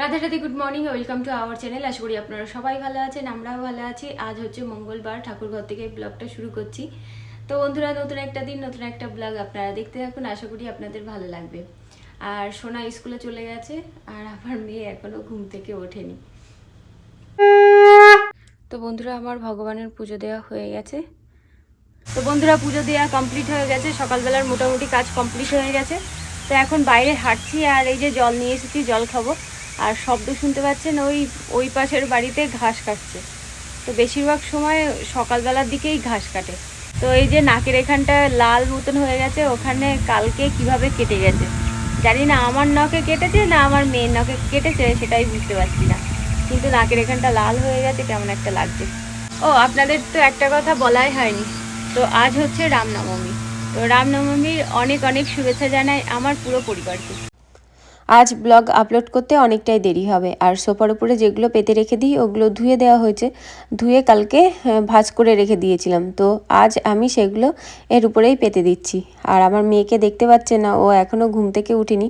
Radhe Radhe good morning welcome to our channel আশা করি আপনারা সবাই ভালো আছেন, আমরাও ভালো আছি। আজ হচ্ছে মঙ্গলবার, ঠাকুরঘর থেকে ব্লগটা শুরু করছি। তো বন্ধুরা, নতুন একটা দিন, নতুন একটা ব্লগ আপনারা দেখতে থাকুন, আশা করি আপনাদের ভালো লাগবে। আর সোনা স্কুলে চলে গেছে, আর আমার মেয়ে এখনও ঘুম থেকে ওঠেনি। তো বন্ধুরা, আমার ভগবানের পুজো দেওয়া হয়ে গেছে। তো বন্ধুরা, পুজো দেওয়া কমপ্লিট হয়ে গেছে, সকালবেলার মোটামুটি কাজ কমপ্লিট হয়ে গেছে। তো এখন বাইরে হাঁটছি, আর এই যে জল নিয়ে এসেছি, জল খাব। আর শব্দ শুনতে পাচ্ছেন ওই ওই পাশের বাড়িতে ঘাস কাটছে। তো বেশিরভাগ সময় সকালবেলার দিকেই ঘাস কাটে। তো এই যে নাকের এখানটা লাল মতন হয়ে গেছে, ওখানে কালকে কীভাবে কেটে গেছে? জানি না আমার নখে কেটেছে না আমার মেয়ের নখে কেটেছে, সেটাই বুঝতে পারছি না। কিন্তু নাকের এখানটা লাল হয়ে গেছে, কেমন একটা লাগছে। ও, আপনাদের তো একটা কথা বলাই হয়নি। তো আজ হচ্ছে রামনবমী। তো রামনবমীর অনেক অনেক শুভেচ্ছা জানাই আমার পুরো পরিবারকে। আজ ব্লগ আপলোড করতে অনেকটাই দেরি হবে। আর সোফার উপরে যেগুলো পেতে রেখে দিই, ওগুলো ধুয়ে দেওয়া হয়েছে। ধুয়ে কালকে ভাজ করে রেখে দিয়েছিলাম। তো আজ আমি সেগুলো এর উপরেই পেতে দিচ্ছি। আর আমার মেয়েকে দেখতে পাচ্ছে না, ও এখনও ঘুম থেকে উঠিনি।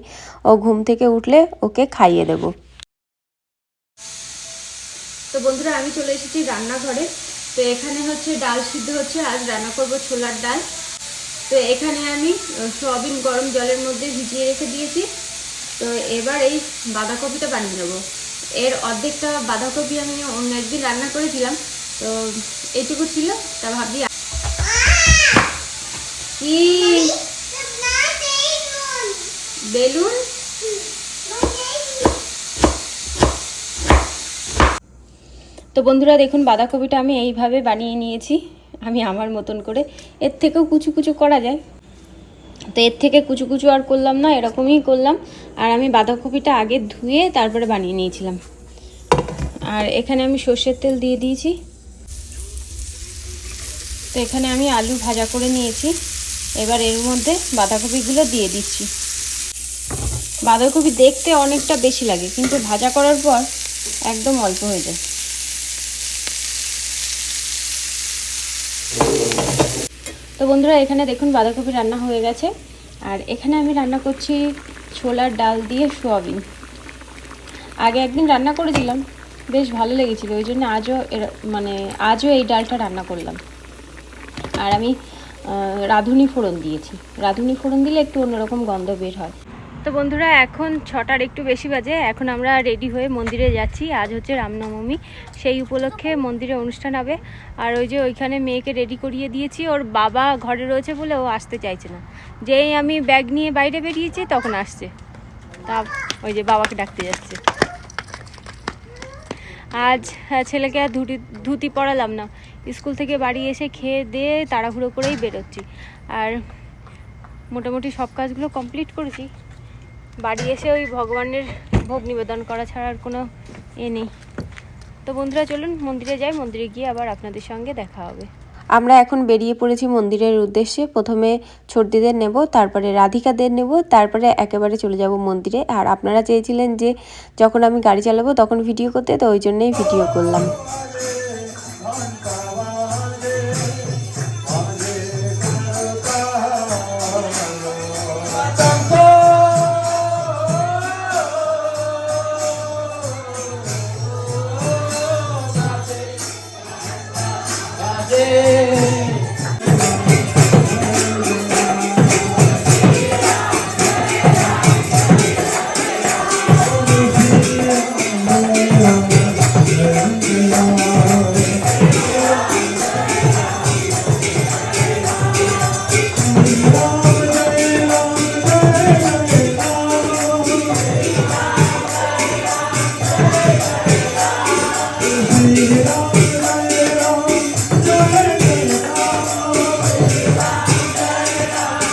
ও ঘুম থেকে উঠলে ওকে খাইয়ে দেবো। তো বন্ধুরা, আমি চলে এসেছি রান্নাঘরে। তো এখানে হচ্ছে ডাল সিদ্ধ হচ্ছে, আজ রান্না করব ছোলার ডাল। তো এখানে আমি সয়াবিন গরম জলের মধ্যে ভিজিয়ে রেখে দিয়েছি। তো এবার এই বাঁধাকপিটা বানিয়ে নেব। এর অর্ধেকটা বাঁধাকপি আমি অন্য একদিন রান্না করেছিলাম তো এইটুকু ছিল, তা ভাবি কি? বেলুন? তো বন্ধুরা দেখুন, বাঁধাকপিটা আমি এইভাবে বানিয়ে নিয়েছি। আমি আমার মতন করে। এর থেকেও কুচু কুচু করা যায়। তো এর থেকে কুচু কুচু আর করলাম না, এরকমই করলাম। আর আমি বাঁধাকপিটা আগে ধুয়ে তারপরে বানিয়ে নিয়েছিলাম। আর এখানে আমি সর্ষের তেল দিয়ে দিয়েছি। তো এখানে আমি আলু ভাজা করে নিয়েছি। এবার এর মধ্যে বাঁধাকপিগুলো দিয়ে দিচ্ছি। বাঁধাকপি দেখতে অনেকটা বেশি লাগে, কিন্তু ভাজা করার পর একদম অল্প হয়ে যায়। তো বন্ধুরা, এখানে দেখুন বাঁধাকপি রান্না হয়ে গেছে। আর এখানে আমি রান্না করছি ছোলার ডাল দিয়ে সোয়াবিন। আগে একদিন রান্না করেছিলাম, বেশ ভালো লেগেছিল। ওই জন্য আজও এর- মানে আজও এই ডালটা রান্না করলাম। আর আমি রাধুনি ফোড়ন দিয়েছি। রাঁধুনি ফোড়ন দিলে একটু অন্যরকম গন্ধ বের হয়। তো বন্ধুরা, এখন ছটার একটু বেশি বাজে। এখন আমরা রেডি হয়ে মন্দিরে যাচ্ছি। আজ হচ্ছে রামনবমী। সেই উপলক্ষে মন্দিরে অনুষ্ঠান হবে। আর ওই যে ওইখানে মেয়েকে রেডি করিয়ে দিয়েছি। ওর বাবা ঘরে রয়েছে বলে ও আসতে চাইছে না। যেই আমি ব্যাগ নিয়ে বাইরে বেরিয়েছি, তখন আসছে। তা ওই যে বাবাকে ডাকতে যাচ্ছে। আজ ছেলেকে আর ধুতি ধুতি পরালাম না। স্কুল থেকে বাড়ি এসে খেয়ে দিয়ে তাড়াহুড়ো করেই বেরোচ্ছি। আর মোটামুটি সব কাজগুলো কমপ্লিট করেছি। বাড়ি এসে ওই ভগবানের ভোগ নিবেদন করা ছাড়া আর কোনো এ নেই। তো বন্ধুরা, চলুন মন্দিরে যাই, মন্দিরে গিয়ে আবার আপনাদের সঙ্গে দেখা হবে। আমরা এখন বেরিয়ে পড়েছি মন্দিরের উদ্দেশ্যে। প্রথমে ছর্দিদের নেব, তারপরে রাধিকাদের নেব, তারপরে একেবারে চলে যাব মন্দিরে। আর আপনারা চেয়েছিলেন যে যখন আমি গাড়ি চালাবো তখন ভিডিও করতে, তো ওই জন্যই ভিডিও করলাম।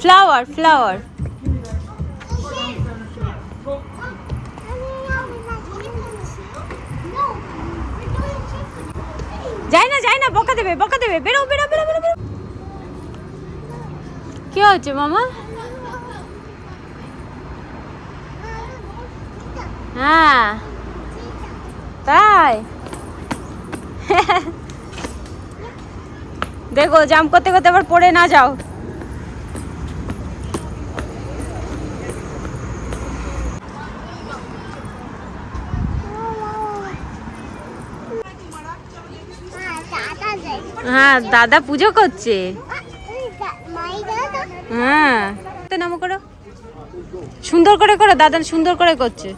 ফ্লাওয়ার ফ্লাওয়ার যাই না যাই না, বকা দেবে বকা দেবে। বেরো বেরো বেরো বেরো বেরো। কি হচ্ছে মামা? হ্যাঁ তাই? দেখো জাম করতে করতে আবার পড়ে না যাও। হ্যাঁ দাদা পুজো করছে। হ্যাঁ। তো নামো করো। সুন্দর করে করো দাদা সুন্দর করে করছে।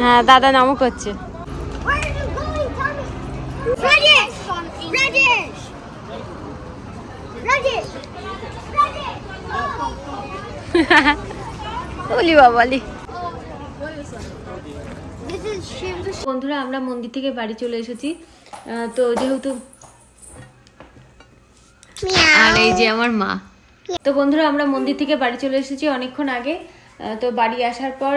হ্যাঁ দাদা নামও করছে! বলি বাবালি. বন্ধুরা আমরা মন্দির থেকে বাড়ি চলে এসেছি। তো যেহেতু আর এই যে আমার মা। তো বন্ধুরা আমরা মন্দির থেকে বাড়ি চলে এসেছি অনেকক্ষণ আগে। তো বাড়ি আসার পর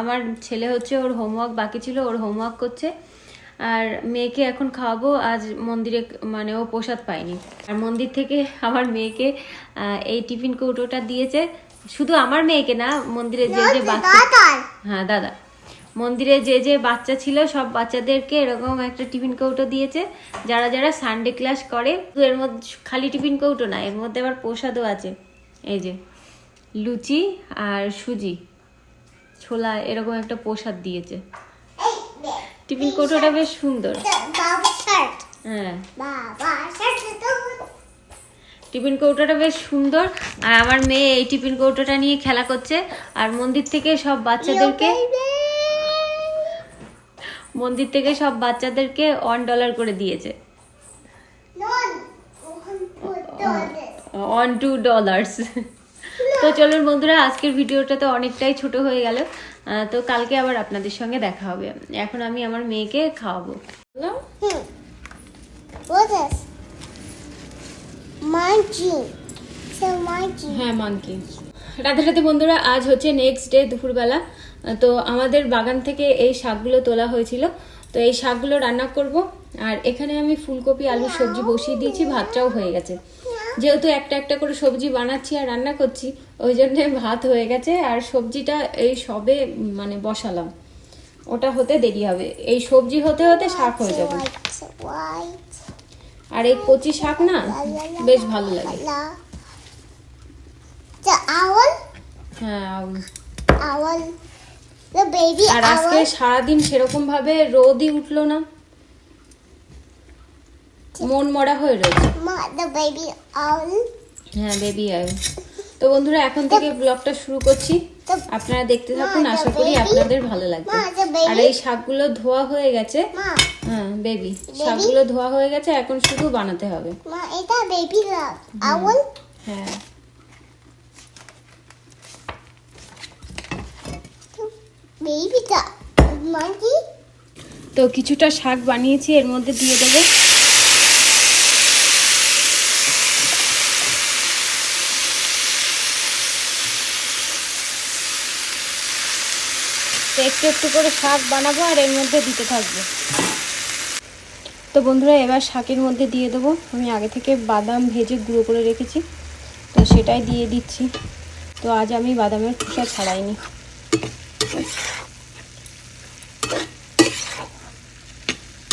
আমার ছেলে হচ্ছে ওর হোমওয়ার্ক বাকি ছিল ওর হোমওয়ার্ক করছে। আর মেয়েকে এখন খাওয়াবো আজ মন্দিরে মানে ও প্রসাদ পায়নি। আর মন্দির থেকে আমার মেয়েকে এই টিফিন কৌটোটা দিয়েছে। শুধু আমার মেয়েকে না মন্দিরে যে যে বাচ্চা হ্যাঁ দাদা মন্দিরে যে যে বাচ্চা ছিল, সব বাচ্চাদেরকে এরকম একটা টিফিন কৌটো দিয়েছে। যারা যারা সানডে ক্লাস করে, এর মধ্যে খালি টিফিন কৌটো না, এর মধ্যে আবার প্রসাদও আছে। এই যে, লুচি আর সুজি, ছোলা, এরকম একটা প্রসাদ দিয়েছে। টিফিন কৌটোটা বেশ সুন্দর। হ্যাঁ। টিফিন কৌটোটা বেশ সুন্দর। আর আমার মেয়ে এই টিফিন কৌটোটা নিয়ে খেলা করছে। আর মন্দির থেকে সব বাচ্চাদেরকে মন্দির থেকে সব বাচ্চাদেরকে ওয়ান ডলার করে দিয়েছে. ওয়ান টু ডলার্স তো চলুন বন্ধুরা আজকের ভিডিওটা তো অনেকটাই ছোট হয়ে গেল। তো কালকে আবার আপনাদের সঙ্গে দেখা হবে। এখন আমি আমার মেয়েকে খাওয়াবো. হ্যাঁ মাংকি রাধে রাধে বন্ধুরা আজ হচ্ছে নেক্সট ডে দুপুরবেলা। তো আমাদের বাগান থেকে এই শাকগুলো তোলা হয়েছিল। তো এই শাকগুলো রান্না করব। আর এখানে আমি ফুলকপি আলু সবজি বসিয়ে দিয়েছি ভাতটাও হয়ে গেছে। যেহেতু একটা একটা করে সবজি বানাচ্ছি আর রান্না করছি ওই জন্যে ভাত হয়ে গেছে। আর সবজিটা এই সবে মানে বসালাম। ওটা হতে দেরি হবে। এই সবজি হতে হতে শাক হয়ে যাবে. আর এই কচি শাক না বেশ ভালো লাগে. হ্যাঁ baby আর আজকে সারাদিন সেরকম ভাবে রোদই উঠল না। মন মরা হয়ে রয়েছে. হ্যাঁ বেবি আয় তো বন্ধুরা এখন থেকে ব্লগটা শুরু করছি। আপনারা দেখতে থাকুন আশা করি আপনাদের ভালো লাগবে। আর এই শাকগুলো ধোয়া হয়ে গেছে। হ্যাঁ বেবি শাকগুলো ধোয়া হয়ে গেছে এখন শুধু বানাতে হবে। এটা love. হ্যাঁ। তো কিছুটা শাক বানিয়েছি, এর মধ্যে দিয়ে দেবো। একটু একটু করে শাক বানাবো আর এর মধ্যে দিতে থাকব। তো বন্ধুরা, এবার শাকের মধ্যে দিয়ে দেবো। আমি আগে থেকে বাদাম ভেজে গুঁড়ো করে রেখেছি, তো সেটাই দিয়ে দিচ্ছি। তো আজ আমি বাদামের খোসা ছাড়াইনি।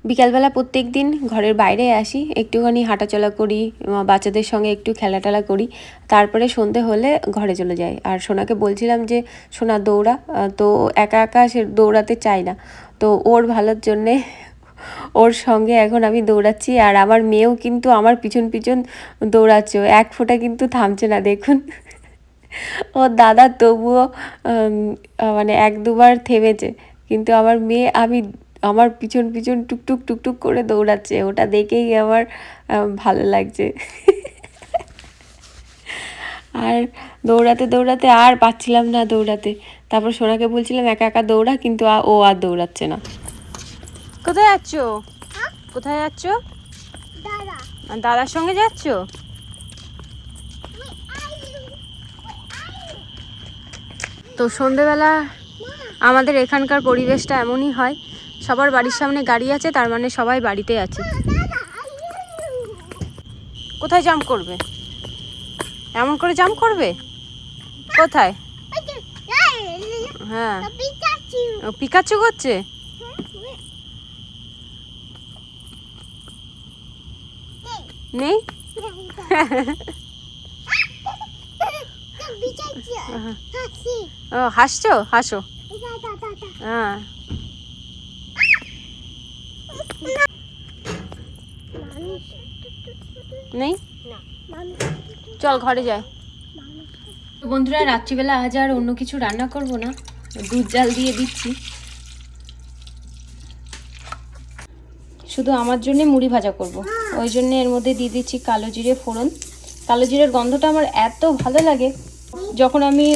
বিকালবেলা প্রত্যেক দিন ঘরের বাইরে আসি, একটুখানি হাঁটাচলা করি বাচ্চাদের সঙ্গে একটু খেলা টেলা করি। তারপরে সন্ধে হলে ঘরে চলে যাই। আর সোনাকে বলছিলাম যে, সোনা দৌড়া তো একা একা সে দৌড়াতে চায় না। তো ওর ভালোর জন্যে ওর সঙ্গে এখন আমি দৌড়াচ্ছি। আর আমার মেয়েও কিন্তু আমার পিছন পিছন দৌড়াচ্ছে। এক ফোঁটা কিন্তু থামছে না, দেখুন। ওর দাদা তবুও মানে এক দুবার থেমেছে। কিন্তু আমার মেয়ে আমি আমার পিছন পিছন টুকটুক টুকটুক করে দৌড়াচ্ছে। ওটা দেখেই আমার ভালো লাগছে। আর দৌড়াতে দৌড়াতে আর পাচ্ছিলাম না দৌড়াতে। তারপর সোনাকে বলছিলাম একা একা দৌড়া কিন্তু ও আর দৌড়াচ্ছে না। কোথায় যাচ্ছ? কোথায় যাচ্ছ. দাদার সঙ্গে যাচ্ছ? তো সন্ধেবেলা আমাদের এখানকার পরিবেশটা এমনই হয়, সবার বাড়ির সামনে গাড়ি আছে, তার মানে সবাই বাড়িতে আছে। কোথায় জাম্প করবে? এমন করে জাম্প করবে? কোথায়? হ্যাঁ। ও পিকাচু করছে? নেই পিকাচু হাসি ও হাসছো? হাসো। হ্যাঁ নেই? চল ঘরে যাই। বন্ধুরা রাত্রিবেলা আজ আর অন্য কিছু রান্না করব না। দুধ জাল দিয়ে দিচ্ছি। শুধু আমার জন্য মুড়ি ভাজা করব। ওই জন্য এর মধ্যে দিয়ে দিচ্ছি কালো জিরে ফোড়ন। কালো জিরের গন্ধটা আমার এত ভালো লাগে। যখন আমি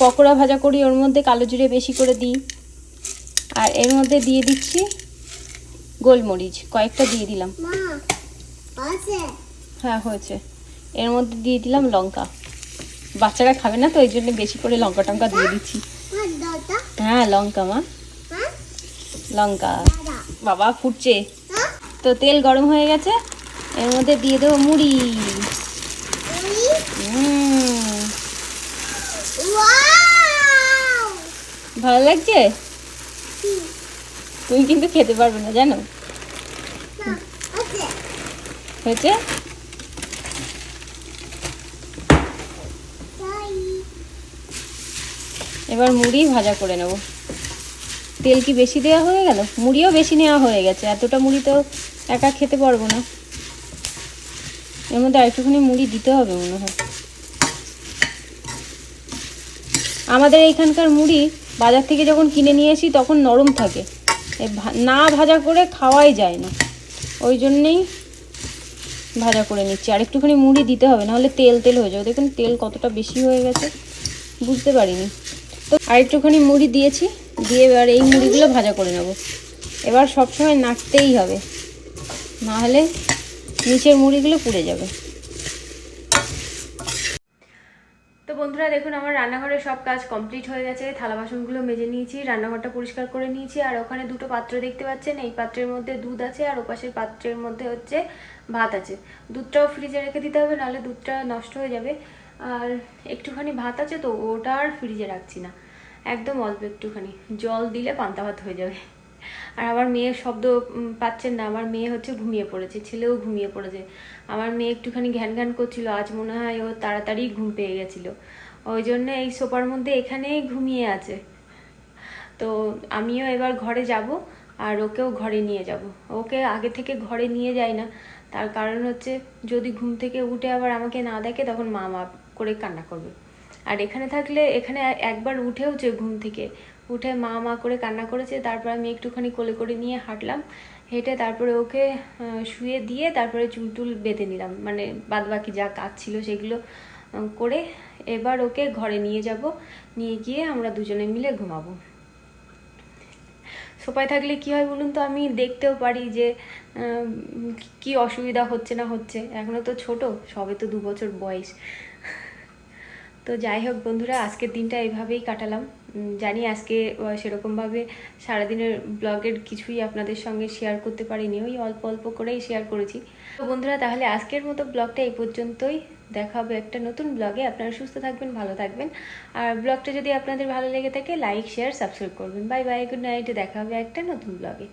পকোড়া ভাজা করি ওর মধ্যে কালো জিরে বেশি করে দিই। আর এর মধ্যে দিয়ে দিচ্ছি গোলমরিচ। কয়েকটা দিয়ে দিলাম। হ্যাঁ হয়েছে। এর মধ্যে দিয়ে দিলাম লঙ্কা। বাচ্চারা খাবে না তো ওই জন্য বেশি করে লঙ্কা টঙ্কা দিয়ে দিচ্ছি। হ্যাঁ লঙ্কা মা। লঙ্কা। বাবা ফুটছে। তো তেল গরম হয়ে গেছে। এর মধ্যে দিয়ে দেবো মুড়ি। ওই ভালো লাগছে? তুমি কিন্তু খেতে পারবে না জানো? হয়েছে? এবার মুড়ি ভাজা করে নেব। তেল কি বেশি দেওয়া হয়ে গেল? মুড়িও বেশি নেওয়া হয়ে গেছে। এতটা মুড়ি তো একা খেতে পারব না। এর মধ্যে আরেকটুখানি মুড়ি দিতে হবে মনে হয়। আমাদের এইখানকার মুড়ি বাজার থেকে যখন কিনে নিয়ে আসি, তখন নরম থাকে। না ভাজা করে খাওয়াই যায় না। ওই জন্যেই ভাজা করে নিচ্ছি। আর একটুখানি মুড়ি দিতে হবে, নাহলে তেল তেল হয়ে যাবে। দেখুন, তেল কতটা বেশি হয়ে গেছে, বুঝতে পারিনি। তো আর একটুখানি মুড়ি দিয়েছি, দিয়ে এবার এই মুড়িগুলো ভাজা করে নেব। এবার সবসময় নাড়তেই হবে, নাহলে নিচের মুড়িগুলো পুড়ে যাবে তো বন্ধুরা, দেখুন, আমার রান্নাঘরের সব কাজ কমপ্লিট হয়ে গেছে। থালা বাসনগুলো মেজে নিয়েছি, রান্নাঘরটা পরিষ্কার করে নিয়েছি। আর ওখানে দুটো পাত্র দেখতে পাচ্ছেন, এই পাত্রের মধ্যে দুধ আছে আর ওপাশের পাত্রের মধ্যে হচ্ছে ভাত আছে। দুধটাও ফ্রিজে রেখে দিতে হবে, নাহলে দুধটা নষ্ট হয়ে যাবে। আর একটুখানি ভাত আছে তো, ওটা আর ফ্রিজে রাখছি না। একদম অল্প একটুখানি। জল দিলে পান্তা ভাত হয়ে যাবে। আর আমার মেয়ের শব্দ পাচ্ছেন না। আমার মেয়ে হচ্ছে ঘুমিয়ে পড়েছে, ছেলেও ঘুমিয়ে পড়েছে। আমার মেয়ে একটুখানি ঘ্যান ঘ্যান করছিল, আজ মনে হয় ও তাড়াতাড়ি ঘুম পেয়ে গেছিল। ওই জন্য এই সোফার মধ্যে এখানেই ঘুমিয়ে আছে। তো আমিও এবার ঘরে যাব, আর ওকেও ঘরে নিয়ে যাব। ওকে আগে থেকে ঘরে নিয়ে যাই না। তার কারণ হচ্ছে, যদি ঘুম থেকে উঠে আবার আমাকে না দেখে, তখন মা মা করে কান্না করবে। আর এখানে থাকলে এখানে একবার উঠেওছে ঘুম থেকে। উঠে মা মা করে কান্না করেছে, তারপর আমি একটুখানি কোলে করে নিয়ে হাঁটলাম। হেঁটে তারপরে ওকে শুয়ে দিয়ে তারপরে চুল টুল বেঁধে নিলাম। মানে বাদ বাকি যা কাজ ছিল সেগুলো করে এবার ওকে ঘরে নিয়ে যাব। নিয়ে গিয়ে আমরা দুজনে মিলে ঘুমাবো। সোফায় থাকলে কি হয় বলুন তো? আমি দেখতেও পারি যে কি অসুবিধা হচ্ছে না হচ্ছে। এখনও তো ছোট, সবে তো দু বছর বয়স। তো যাই হোক বন্ধুরা, আজকের দিনটা এইভাবেই কাটালাম। জানি আজকে সেরকমভাবে সারাদিনের ব্লগের কিছুই আপনাদের সঙ্গে শেয়ার করতে পারিনি, ওই অল্প অল্প করেই শেয়ার করেছি। তো বন্ধুরা, তাহলে আজকের মতো ব্লগটা এই পর্যন্তই। দেখা হবে একটা নতুন ব্লগে। আপনারা সুস্থ থাকবেন, ভালো থাকবেন। আর ব্লগটা যদি আপনাদের ভালো লেগে থাকে লাইক শেয়ার সাবস্ক্রাইব করবেন। বাই বাই গুড নাইট দেখা হবে একটা নতুন ব্লগে।